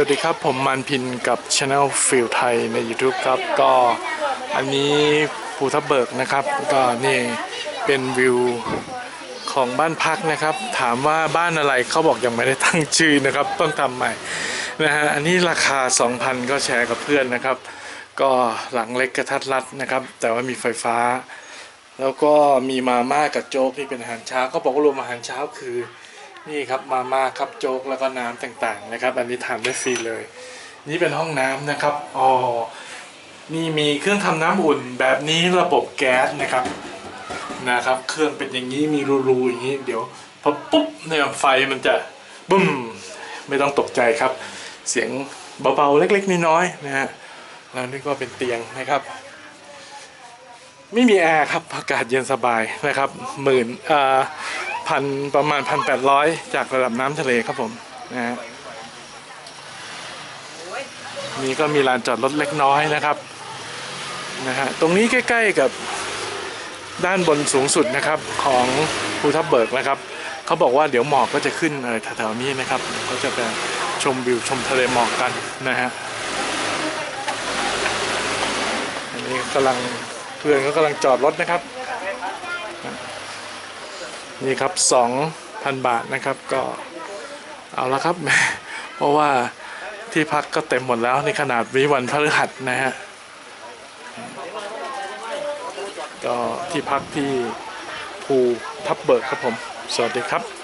วัสดีครับ ผมมันพินกับ Channel f i e l ไทยใน YouTube ครับ ก็อันนี้ภูทับเบิกนะครับ ก็นี่เป็นวิวของบ้านพักนะครับ ถามว่าบ้านอะไรเขาบอกยังไม่ได้ตั้งชื่อนะครับ ต้องทำใหม่นะฮะอันนี้ราคา 2,000 ก็แชร์กับเพื่อนนะครับ ก็หลังเล็กกระทัดรัดนะครับ แต่ว่ามีไฟฟ้า แล้วก็มีมาม่ากับโจ๊กที่เป็นอาหารเช้าก็บอกว่ารวมอาหารเช้าคือ นี่ครับมาม่าครับโจ๊กแล้วก็น้ำต่างๆนะครับ อันนี้ทานได้ฟรีเลย นี่เป็นห้องน้ำนะครับอ๋อนี่มีเครื่องทำน้ำอุ่นแบบนี้ระบบแก๊สนะครับนะครับ เครื่องเป็นอย่างนี้มีรูๆอย่างนี้เดี๋ยวพอปุ๊บเนี่ยไฟมันจะบึ้มไม่ต้องตกใจครับ เสียงเบาๆเล็กๆน้อยๆนะฮะแล้วนี่ก็เป็นเตียงนะครับ ไม่มีแอร์ครับอากาศเย็นสบายนะครับหมื่นเอ่อ พันประมาณพันแปดร้อยจากระดับน้ำทะเลครับผมนะฮะนี่ก็มีลานจอดรถเล็กน้อยนะครับนะฮะตรงนี้ใกล้ ๆกับด้านบนสูงสุดนะครับของภูทับเบิกนะครับเขาบอกว่าเดี๋ยวหมอกก็จะขึ้นอะไรแถวๆนี้นะครับก็จะไปชมวิวชมทะเลหมอกกันนะฮะอันนี้กำลังเพื่อนเขากำลังจอดรถนะครับ นี่ครับ 2,000 บาทนะครับก็เอาละครับ เพราะว่าที่พักก็เต็มหมดแล้วในขนาดวิวันพฤหัสนะฮะก็ที่พักที่ภูทับเบิกครับผม สวัสดีครับ